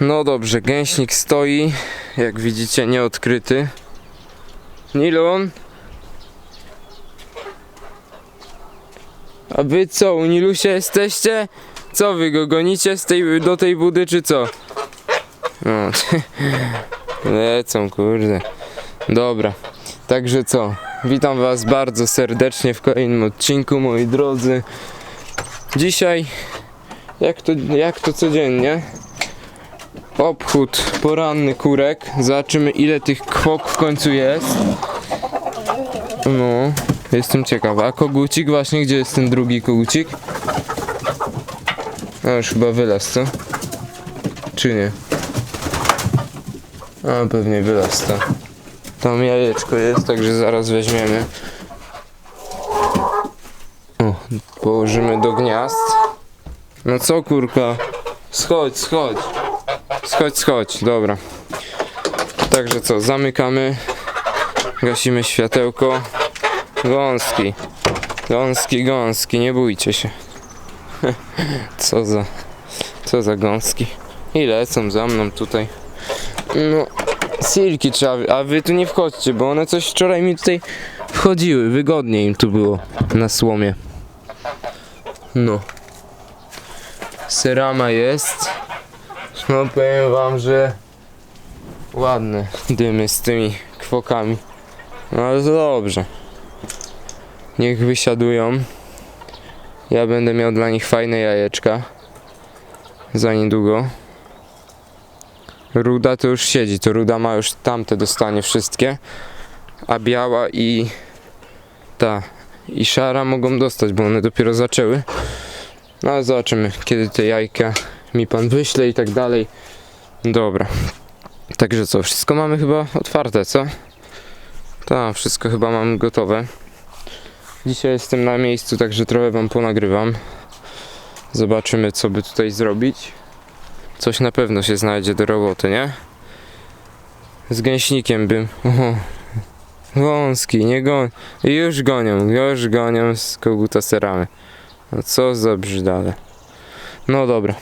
No dobrze, gęśnik stoi, jak widzicie nieodkryty. Nilun? A wy co, u Nilusia jesteście? Co wy go gonicie z tej, do tej budy czy co? No, lecą kurde. Dobra, także co? Witam was bardzo serdecznie w kolejnym odcinku, moi drodzy. Dzisiaj, jak to, jak to codziennie, obchód poranny kurek. Zobaczymy ile tych kwok w końcu jest. No, jestem ciekaw. A kogucik właśnie, gdzie jest ten drugi kogucik? A już chyba wylazł, co? Czy nie? A pewnie wylazł, to. Tam jajeczko jest, także zaraz weźmiemy. O, położymy do gniazd. No co kurka? Schodź, schodź. Schodź, schodź, dobra. Także co, zamykamy. Gasimy światełko. Gąski. Gąski, gąski, nie bójcie się. Co za. Co za gąski. I lecą za mną tutaj. No. Silki trzeba. A wy tu nie wchodźcie, bo one coś wczoraj mi tutaj wchodziły. Wygodnie im tu było na słomie. No. Serama jest. No powiem wam, że ładne dymy z tymi kwokami. No ale to dobrze. Niech wysiadują. Ja będę miał dla nich fajne jajeczka. Za niedługo. Ruda to już siedzi, to Ruda ma już tamte dostanie wszystkie. A biała i ta i szara mogą dostać, bo one dopiero zaczęły. No ale zobaczymy, kiedy te jajka mi pan wyśle i tak dalej. Dobra. Także co, wszystko mamy chyba otwarte, co? Tak, wszystko chyba mamy gotowe. Dzisiaj jestem na miejscu, także trochę wam ponagrywam. Zobaczymy, co by tutaj zrobić. Coś na pewno się znajdzie do roboty, nie? Z gęśnikiem bym. Oho. Wąski, nie goń. Już gonią, już gonią z koguta seramy. No co za brzydale. No dobra.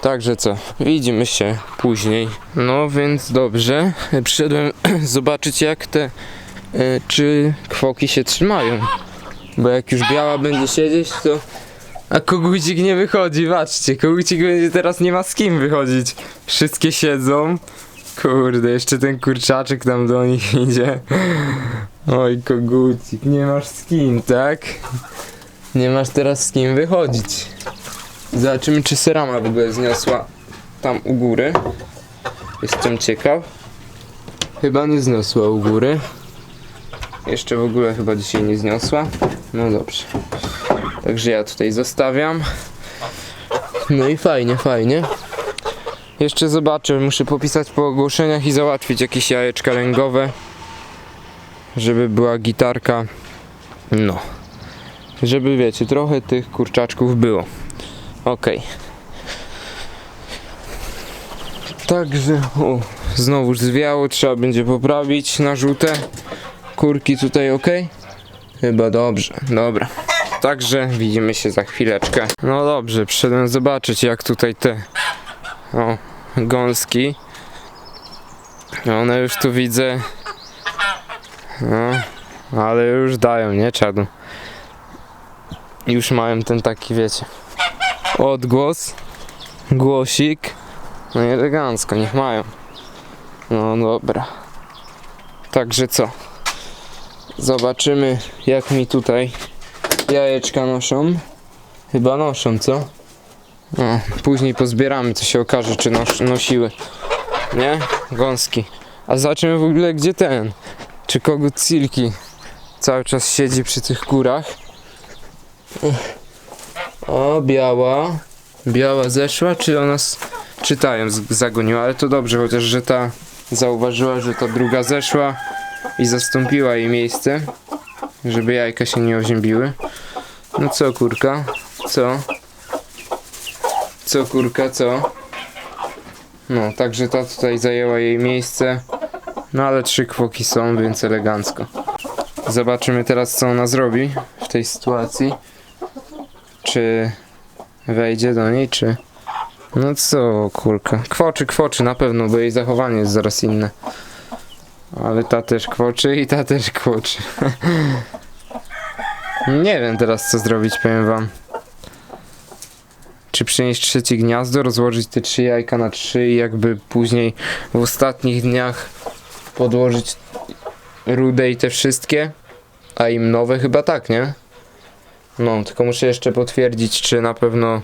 Także co, widzimy się później. No więc dobrze, przyszedłem zobaczyć jak te, e, czy kwoki się trzymają. Bo jak już biała będzie siedzieć, to... A kogucik nie wychodzi, patrzcie, kogucik będzie teraz nie ma z kim wychodzić. Wszystkie siedzą. Kurde, jeszcze ten kurczaczek tam do nich idzie. Oj, kogucik, nie masz z kim, tak? Nie masz teraz z kim wychodzić. Zobaczymy, czy Serama w ogóle zniosła tam u góry. Jestem ciekaw. Chyba nie zniosła u góry. Jeszcze w ogóle chyba dzisiaj nie zniosła. No dobrze. Także ja tutaj zostawiam. No i fajnie, fajnie. Jeszcze zobaczę, muszę popisać po ogłoszeniach i załatwić jakieś jajeczka lęgowe. Żeby była gitarka. No. Żeby wiecie, trochę tych kurczaczków było. Okej. Także, o, znowu zwiało, trzeba będzie poprawić na żółte. Kurki tutaj ok? Chyba dobrze, dobra. Także widzimy się za chwileczkę. No dobrze, przyszedłem zobaczyć jak tutaj te o, gąski. One już tu widzę. No, ale już dają, nie czadu. Już mają ten taki, wiecie, odgłos, głosik. No i elegancko, niech mają. No dobra. Także co? Zobaczymy jak mi tutaj jajeczka noszą. Chyba noszą, co? No, później pozbieramy, co się okaże, czy nos nosiły. Nie? Gąski. A zobaczymy w ogóle gdzie ten. Czy kogut Silki cały czas siedzi przy tych kurach. O, biała. Biała zeszła, czy ona czytają z- zagoniła, ale to dobrze, chociaż że ta zauważyła, że ta druga zeszła i zastąpiła jej miejsce, żeby jajka się nie oziębiły. No co kurka? Co? Co kurka, co? No, także ta tutaj zajęła jej miejsce. No ale trzy kwoki są, więc elegancko. Zobaczymy teraz co ona zrobi w tej sytuacji. Czy wejdzie do niej, czy No co, kurka. Kwoczy, kwoczy na pewno, bo jej zachowanie jest zaraz inne. Ale ta też kwoczy i ta też kwoczy. Nie wiem teraz co zrobić, powiem wam. Czy przynieść trzecie gniazdo, rozłożyć te trzy jajka na trzy i jakby później w ostatnich dniach podłożyć rude i te wszystkie, a im nowe chyba tak, nie? No, tylko muszę jeszcze potwierdzić, czy na pewno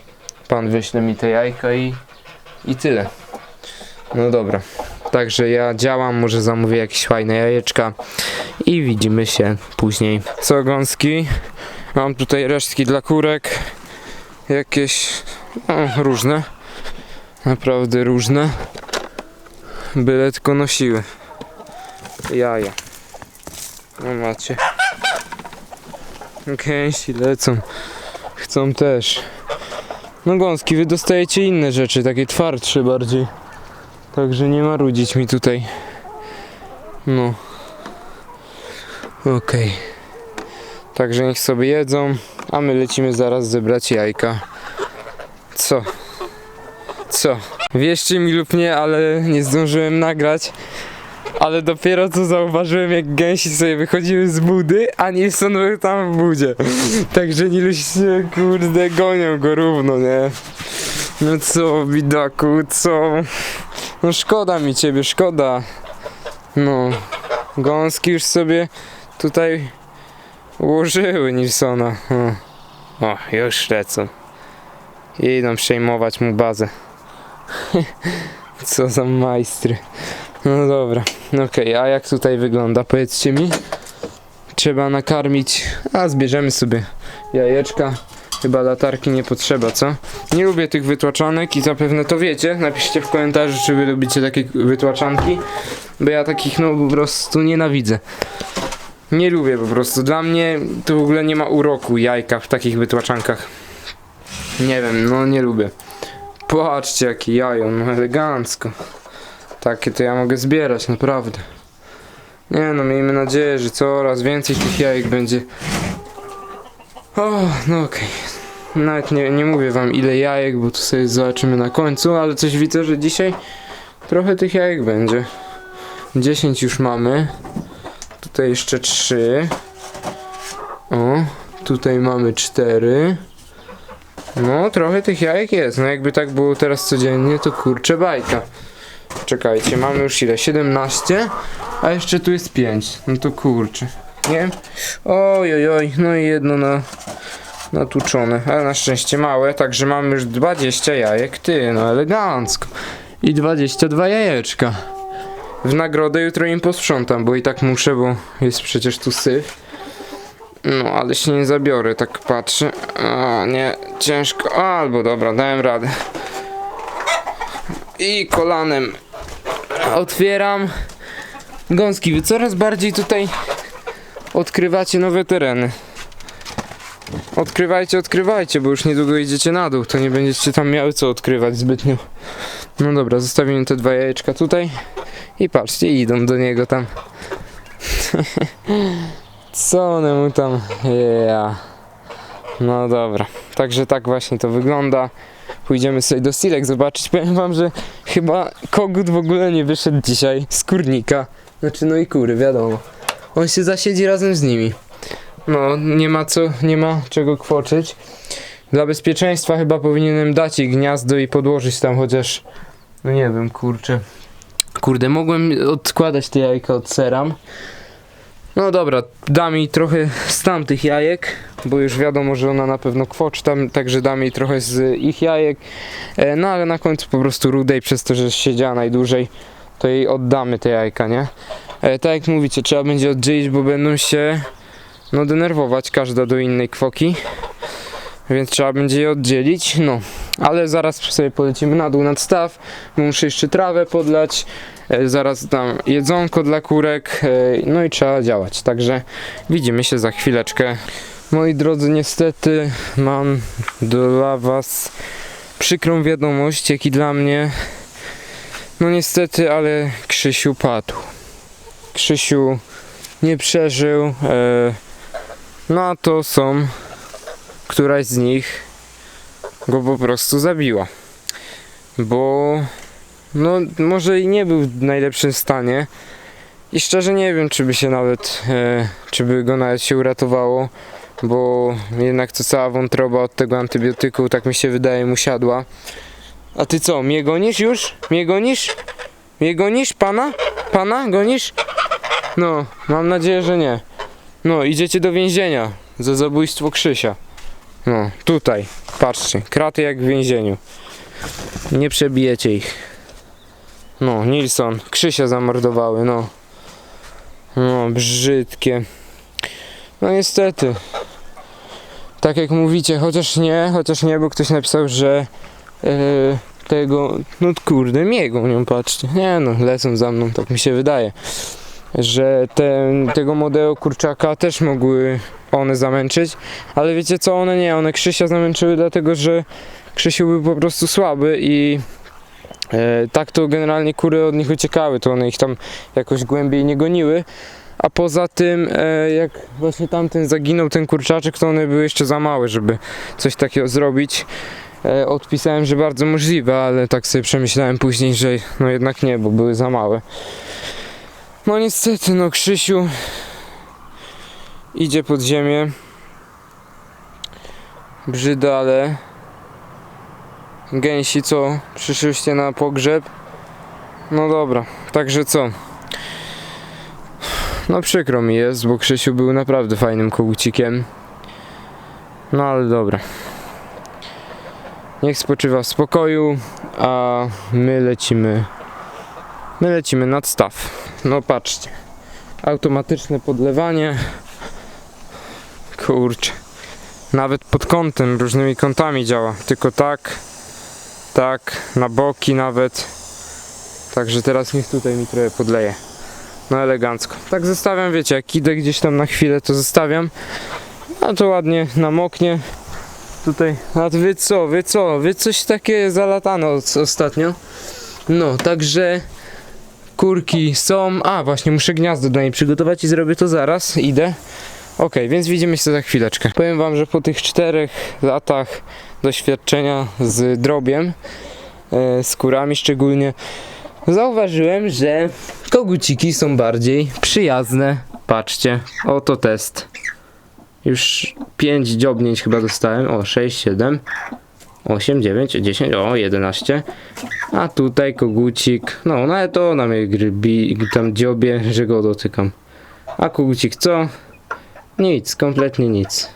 pan wyśle mi te jajka i, i tyle. No dobra. Także ja działam, może zamówię jakieś fajne jajeczka i widzimy się później. Co gąski? Mam tutaj resztki dla kurek. Jakieś no, różne. Naprawdę różne. Byle tylko nosiły. Jaja. No macie. Gęsi lecą. Chcą też. No gąski, wy dostajecie inne rzeczy, takie twardsze bardziej. Także nie marudzić mi tutaj. No. Okej. Także niech sobie jedzą, a my lecimy zaraz zebrać jajka. Co? Co? Wierzcie mi lub nie, ale nie zdążyłem nagrać. Ale dopiero co zauważyłem, jak gęsi sobie wychodziły z budy, a Nilsson był tam w budzie. Także Niluś się, kurde, gonią go równo, nie? No co, bidaku, co? No szkoda mi ciebie, szkoda. No, gąski już sobie tutaj ułożyły Nilsona. O, o już lecą. Idą przejmować mu bazę. Co za majstry. No dobra, okej, a jak tutaj wygląda? Powiedzcie mi. Trzeba nakarmić, a zbierzemy sobie jajeczka. Chyba latarki nie potrzeba, co? Nie lubię tych wytłaczanek i zapewne to wiecie. Napiszcie w komentarzu, czy wy lubicie takie wytłaczanki, bo ja takich no po prostu nienawidzę. Nie lubię po prostu. Dla mnie to w ogóle nie ma uroku jajka w takich wytłaczankach. Nie wiem, no nie lubię. Patrzcie jakie jajo, no elegancko. Takie to ja mogę zbierać, naprawdę. Nie no, miejmy nadzieję, że coraz więcej tych jajek będzie. O, no okej. Nawet nie, nie mówię wam ile jajek, bo to sobie zobaczymy na końcu, ale coś widzę, że dzisiaj trochę tych jajek będzie. 10 już mamy. Tutaj jeszcze 3. O, tutaj mamy 4. No, trochę tych jajek jest. No, jakby tak było teraz codziennie, to kurczę bajka. Czekajcie, mamy już ile? 17, a jeszcze tu jest 5. No to kurczę. Nie? Oj, oj, oj, no i jedno na natłuczone, ale na szczęście małe, także mamy już 20 jajek, ty, no elegancko. I 22 jajeczka. W nagrodę jutro im posprzątam, bo i tak muszę, bo jest przecież tu syf. No, ale się nie zabiorę, tak patrzę. A, nie, ciężko. Albo dobra, dałem radę. I kolanem otwieram. Gąski, wy coraz bardziej tutaj odkrywacie nowe tereny. Odkrywajcie, odkrywajcie, bo już niedługo idziecie na dół, to nie będziecie tam miały co odkrywać zbytnio. No dobra, zostawimy te dwa jajeczka tutaj i patrzcie, idą do niego tam. Co one mu tam? Yeah. No dobra, także tak właśnie to wygląda. Pójdziemy sobie do Silek zobaczyć. Powiem wam, że chyba kogut w ogóle nie wyszedł dzisiaj z kurnika. Znaczy no i kury, wiadomo. On się zasiedzi razem z nimi. No, nie ma co, nie ma czego kwoczyć. Dla bezpieczeństwa chyba powinienem dać jej gniazdo i podłożyć tam chociaż, no nie wiem, kurczę. Kurde, mogłem odkładać te jajka od seram. No dobra, dam jej trochę z tamtych jajek, bo już wiadomo, że ona na pewno kwoczy tam, także dam jej trochę z ich jajek. E, no ale na końcu po prostu rudej, przez to, że siedziała najdłużej, to jej oddamy te jajka, nie? E, tak jak mówicie, trzeba będzie oddzielić, bo będą się no denerwować każda do innej kwoki. Więc trzeba będzie je oddzielić, no. Ale zaraz sobie polecimy na dół nad staw, muszę jeszcze trawę podlać, e, zaraz dam jedzonko dla kurek, e, no i trzeba działać. Także widzimy się za chwileczkę. Moi drodzy, niestety mam dla was przykrą wiadomość, jak i dla mnie. No niestety, ale Krzysiu padł. Krzysiu nie przeżył. E, no a to są któraś z nich go po prostu zabiła. bo no może i nie był w najlepszym stanie i szczerze nie wiem czy by się nawet, e, czy by go nawet się uratowało, bo jednak to cała wątroba od tego antybiotyku, tak mi się wydaje, mu siadła. A ty co, mnie gonisz już? Mnie gonisz? Mnie gonisz, pana? Pana gonisz? No, mam nadzieję, że nie. No, idziecie do więzienia za zabójstwo Krzysia. No, tutaj, patrzcie, kraty jak w więzieniu. Nie przebijecie ich. No, Nilsson, Krzysia zamordowały, no. No, brzydkie. No niestety. Tak jak mówicie, chociaż nie, chociaż nie, bo ktoś napisał, że e, tego, no kurde, miego nią patrzcie. Nie no, lecą za mną, tak mi się wydaje. Że tego modelu kurczaka też mogły one zamęczyć, ale wiecie co, one nie, one Krzysia zamęczyły dlatego, że Krzysiu był po prostu słaby i e, tak to generalnie kury od nich uciekały, to one ich tam jakoś głębiej nie goniły. A poza tym, e, jak właśnie tamten zaginął, ten kurczaczek, to one były jeszcze za małe, żeby coś takiego zrobić. E, odpisałem, że bardzo możliwe, ale tak sobie przemyślałem później, że no jednak nie, bo były za małe. No niestety, no Krzysiu idzie pod ziemię. Brzydale. Gęsi co? Przyszłyście na pogrzeb? No dobra, także co? No przykro mi jest, bo Krzysiu był naprawdę fajnym kogucikiem. No ale dobra. Niech spoczywa w spokoju, a my lecimy. My lecimy nad staw. No patrzcie. Automatyczne podlewanie. Kurczę. Nawet pod kątem, różnymi kątami działa. Tylko tak, tak, na boki nawet. Także teraz niech tutaj mi trochę podleje. No elegancko. Tak zostawiam, wiecie, jak idę gdzieś tam na chwilę, to zostawiam. A to ładnie namoknie. Tutaj, a wy co, wy co, wy coś takie zalatane od- ostatnio. No, także kurki są. A, właśnie muszę gniazdo dla niej przygotować i zrobię to zaraz. Idę. Okej, więc widzimy się za chwileczkę. Powiem wam, że po tych czterech latach doświadczenia z drobiem, e, z kurami szczególnie, zauważyłem, że koguciki są bardziej przyjazne. Patrzcie, oto test. Już 5 dziobnięć chyba dostałem. O, 6, 7, 8, 9, 10, o, 11. A tutaj kogucik. No, nawet to ona mnie grbi, tam dziobie, że go dotykam. A kogucik co? Nic, kompletnie nic.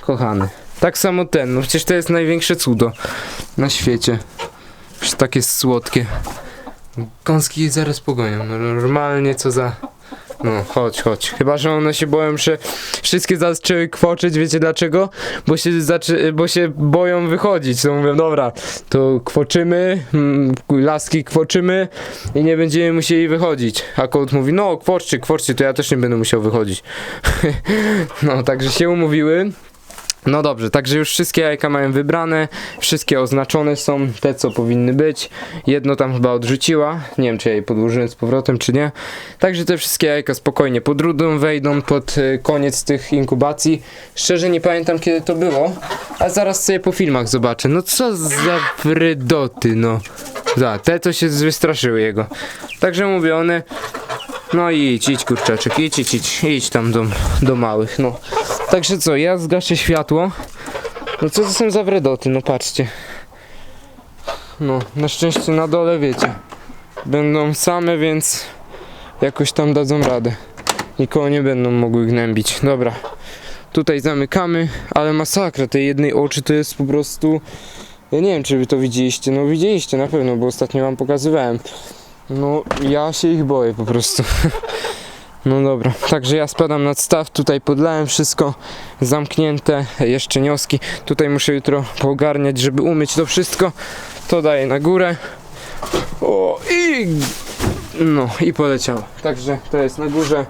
Kochany. Tak samo ten, no przecież to jest największe cudo na świecie. Przecież takie słodkie. Kąski je zaraz pogonią. No, normalnie co za. No, chodź, chodź. Chyba, że one się boją, że wszystkie zaczęły kwoczyć, wiecie dlaczego? Bo się, bo się boją wychodzić. To mówią, dobra, to kwoczymy, mm, laski kwoczymy i nie będziemy musieli wychodzić. A kot mówi, no kwoczcie, kwoczcie, to ja też nie będę musiał wychodzić. no, także się umówiły. No dobrze, także już wszystkie jajka mają wybrane, wszystkie oznaczone są, te co powinny być. Jedno tam chyba odrzuciła, nie wiem czy ja jej podłożyłem z powrotem czy nie. Także te wszystkie jajka spokojnie pod rudą wejdą pod y, koniec tych inkubacji. Szczerze nie pamiętam kiedy to było, a zaraz sobie po filmach zobaczę. No co za wrydoty, no. Za, te to się wystraszyły jego. Także mówię, one... No idź, idź kurczaczek, idź, idź, idź, idź tam do, do małych, no. Także co, ja zgaszę światło. No co to są za wredoty, no patrzcie. No, na szczęście na dole wiecie. Będą same, więc jakoś tam dadzą radę. Nikogo nie będą mogły gnębić. Dobra. Tutaj zamykamy, ale masakra tej jednej oczy to jest po prostu... Ja nie wiem, czy wy to widzieliście. No widzieliście na pewno, bo ostatnio wam pokazywałem. No, ja się ich boję po prostu. No dobra, także ja spadam nad staw, tutaj podlałem wszystko zamknięte, jeszcze nioski. Tutaj muszę jutro poogarniać, żeby umyć to wszystko. To daję na górę. O i no i poleciało. Także to jest na górze.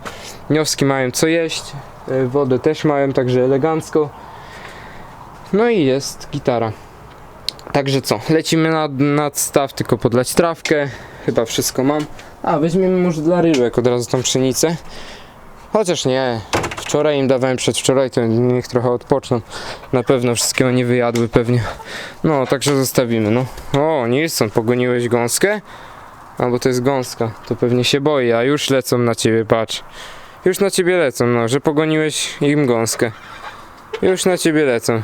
Nioski mają co jeść, e, wodę też mają, także elegancko. No i jest gitara. Także co, lecimy nad, nad staw, tylko podlać trawkę. Chyba wszystko mam. A, weźmiemy może dla rybek od razu tą pszenicę. Chociaż nie, wczoraj im dawałem przedwczoraj, to niech trochę odpoczną. Na pewno wszystkiego nie wyjadły pewnie. No, także zostawimy, no. O, Nilsson, pogoniłeś gąskę? A, bo to jest gąska, to pewnie się boi, a już lecą na ciebie, patrz. Już na ciebie lecą, no, że pogoniłeś im gąskę. Już na ciebie lecą.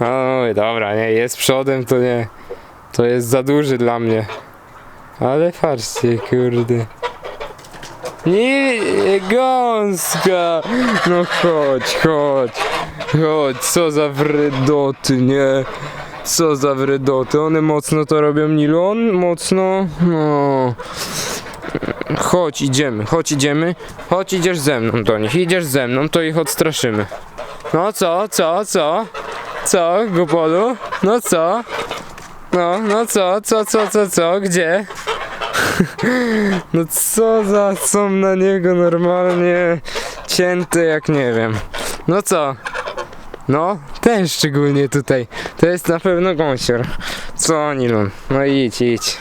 Oj, dobra, nie, jest przodem, to nie. To jest za duży dla mnie. Ale patrzcie, kurde. Nie, gąska! No chodź, chodź. Chodź, co za wrydoty, nie? Co za wrydoty. One mocno to robią, Nilon? Mocno? No. Chodź, idziemy, chodź, idziemy. Chodź, idziesz ze mną do nich. Idziesz ze mną, to ich odstraszymy. No co, co, co? Co, Gopolu? No co? No, no co, co, co, co, co, gdzie? No co za, są na niego normalnie cięte jak nie wiem. No co? No, ten szczególnie tutaj. To jest na pewno gąsior. Co, Nilon? No idź, idź.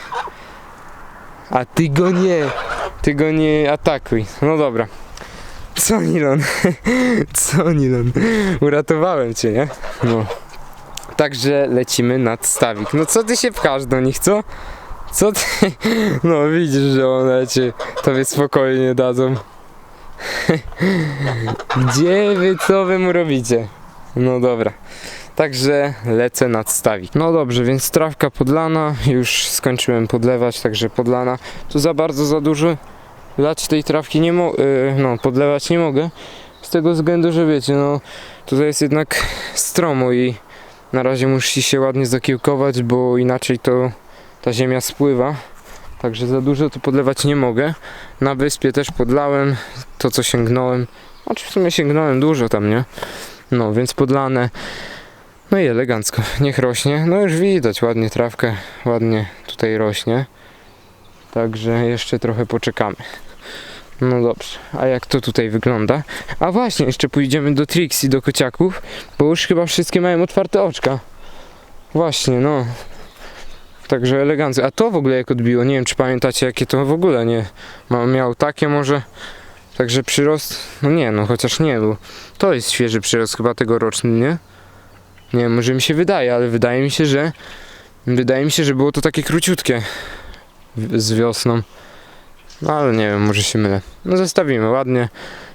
A ty go nie, ty go nie atakuj. No dobra. Co, Nilon? Co, Nilon? Uratowałem cię, nie? No. Także lecimy nad stawik. No co ty się pchasz do nich, co? Co ty? No widzisz, że one cię tobie spokojnie dadzą. Gdzie wy, co wy mu robicie? No dobra. Także lecę nad stawik. No dobrze, więc trawka podlana. Już skończyłem podlewać, także podlana. Tu za bardzo, za dużo lać tej trawki nie mogę, no podlewać nie mogę. Z tego względu, że wiecie, no tutaj jest jednak stromo i na razie musi się ładnie zakiełkować, bo inaczej to ta ziemia spływa. Także za dużo to podlewać nie mogę. Na wyspie też podlałem to, co sięgnąłem. Znaczy w sumie sięgnąłem dużo tam, nie? No, więc podlane. No i elegancko. Niech rośnie. No już widać ładnie trawkę. Ładnie tutaj rośnie. Także jeszcze trochę poczekamy. No dobrze, a jak to tutaj wygląda? A właśnie, jeszcze pójdziemy do Trixie, do kociaków, bo już chyba wszystkie mają otwarte oczka. Właśnie, no. Także elegancko. A to w ogóle jak odbiło, nie wiem czy pamiętacie jakie to w ogóle nie miał takie może. Także przyrost, no nie no, chociaż nie, bo to jest świeży przyrost chyba tegoroczny, nie? Nie może mi się wydaje, ale wydaje mi się, że wydaje mi się, że było to takie króciutkie z wiosną. No ale nie wiem, może się mylę. No zostawimy ładnie.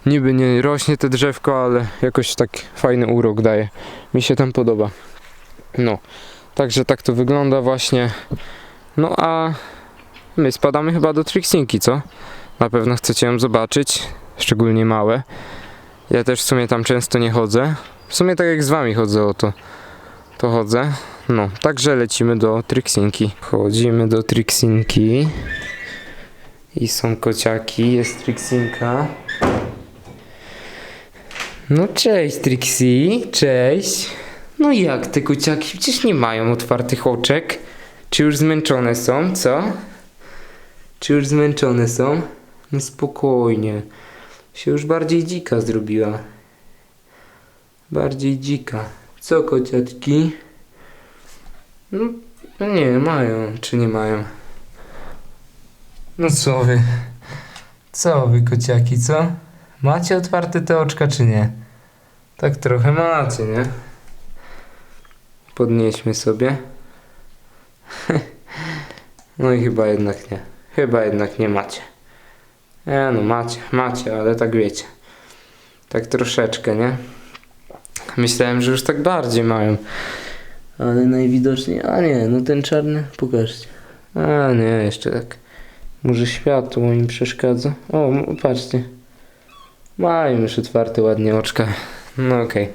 Niby nie rośnie te drzewko, ale jakoś tak fajny urok daje. Mi się tam podoba. No. Także tak to wygląda właśnie. No a my spadamy chyba do Trixinki, co? Na pewno chcecie ją zobaczyć, szczególnie małe. Ja też w sumie tam często nie chodzę. W sumie tak jak z wami chodzę o to. To chodzę. No, także lecimy do Trixinki. Chodzimy do Trixinki. I są kociaki, jest Trixinka. No cześć Trixie, cześć. No jak te kociaki? Przecież nie mają otwartych oczek. Czy już zmęczone są, co? Czy już zmęczone są? No spokojnie. Się już bardziej dzika zrobiła. Bardziej dzika. Co kociaczki? No, no nie, mają, czy nie mają? No co wy? Co wy kociaki, co? Macie otwarte te oczka, czy nie? Tak trochę macie, nie? Podnieśmy sobie. No i chyba jednak nie. Chyba jednak nie macie. E, no macie, macie, ale tak wiecie. Tak troszeczkę, nie? Myślałem, że już tak bardziej mają. Ale najwidoczniej, a nie, no ten czarny, pokażcie. A nie, jeszcze tak. Może światło im przeszkadza. O, patrzcie. Mają już otwarte ładnie oczka. No okej.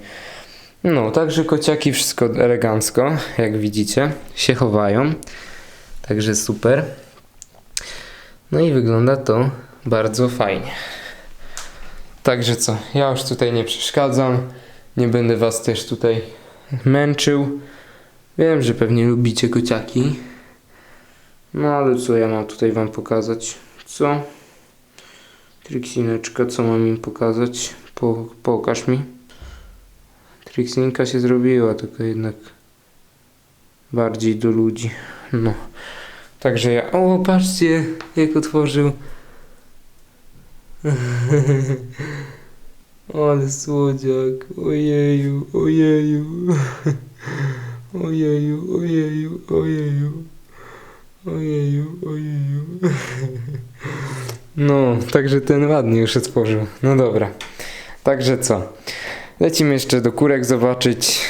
No, także kociaki wszystko elegancko, jak widzicie, się chowają. Także super. No i wygląda to bardzo fajnie. Także co, ja już tutaj nie przeszkadzam. Nie będę was też tutaj męczył. Wiem, że pewnie lubicie kociaki. No ale co ja mam tutaj wam pokazać? Co? Triksineczka, co mam im pokazać? Po, pokaż mi. Triksinka się zrobiła, tylko jednak bardziej do ludzi. No. Także ja. O, patrzcie, jak otworzył. Ale słodziak, ojeju, ojeju. Ojeju, ojeju, ojeju. Ojeju, ojeju. No, także ten ładnie już otworzył. No dobra. Także co? Lecimy jeszcze do kurek zobaczyć.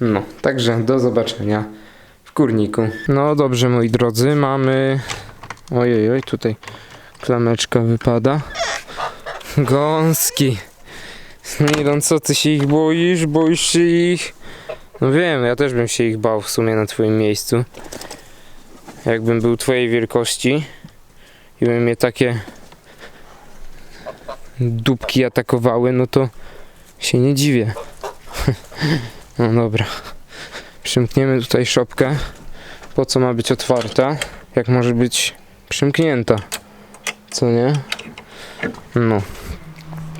No, także do zobaczenia w kurniku. No dobrze, moi drodzy, mamy. Ojej, oj, tutaj klameczka wypada. Gąski. Milon, co ty się ich boisz? Boisz się ich? No wiem, ja też bym się ich bał w sumie na twoim miejscu. Jakbym był twojej wielkości i by mnie takie dupki atakowały, no to się nie dziwię. No dobra. Przymkniemy tutaj szopkę. Po co ma być otwarta? Jak może być przymknięta? Co nie? No.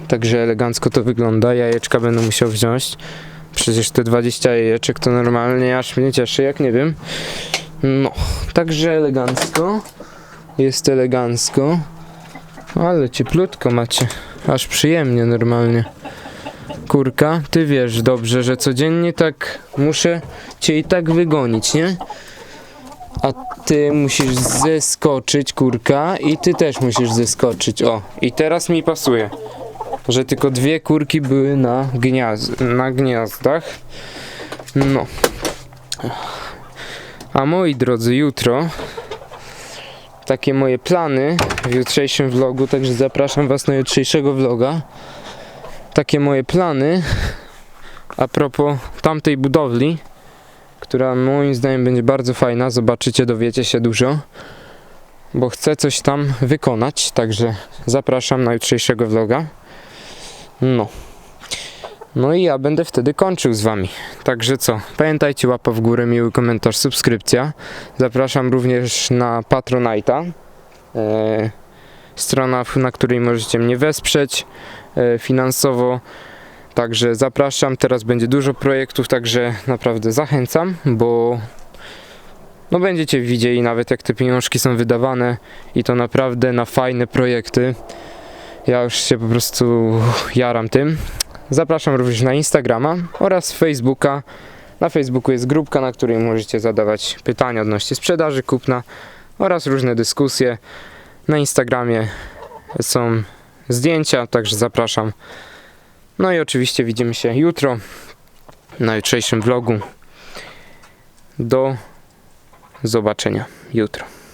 Także elegancko to wygląda. Jajeczka będę musiał wziąć. Przecież te 20 jajeczek to normalnie aż mnie cieszy, jak nie wiem. No. Także elegancko. Jest elegancko. Ale cieplutko macie. Aż przyjemnie normalnie. Kurka, ty wiesz dobrze, że codziennie tak muszę cię i tak wygonić, nie? A ty musisz zeskoczyć, kurka, i ty też musisz zeskoczyć. O, i teraz mi pasuje, że tylko dwie kurki były na, gniazd na gniazdach. No. A moi drodzy, jutro takie moje plany w jutrzejszym vlogu, także zapraszam was na jutrzejszego vloga. Takie moje plany a propos tamtej budowli, która moim zdaniem będzie bardzo fajna, zobaczycie, dowiecie się dużo, bo chcę coś tam wykonać, także zapraszam na jutrzejszego vloga. No. No i ja będę wtedy kończył z wami. Także co? Pamiętajcie łapa w górę, miły komentarz, subskrypcja. Zapraszam również na Patronite'a. E, strona, na której możecie mnie wesprzeć e, finansowo. Także zapraszam. Teraz będzie dużo projektów, także naprawdę zachęcam, bo no będziecie widzieli nawet jak te pieniążki są wydawane i to naprawdę na fajne projekty. Ja już się po prostu jaram tym. Zapraszam również na Instagrama oraz Facebooka. Na Facebooku jest grupka, na której możecie zadawać pytania odnośnie sprzedaży, kupna oraz różne dyskusje. Na Instagramie są zdjęcia, także zapraszam. No i oczywiście widzimy się jutro na jutrzejszym vlogu. Do zobaczenia jutro.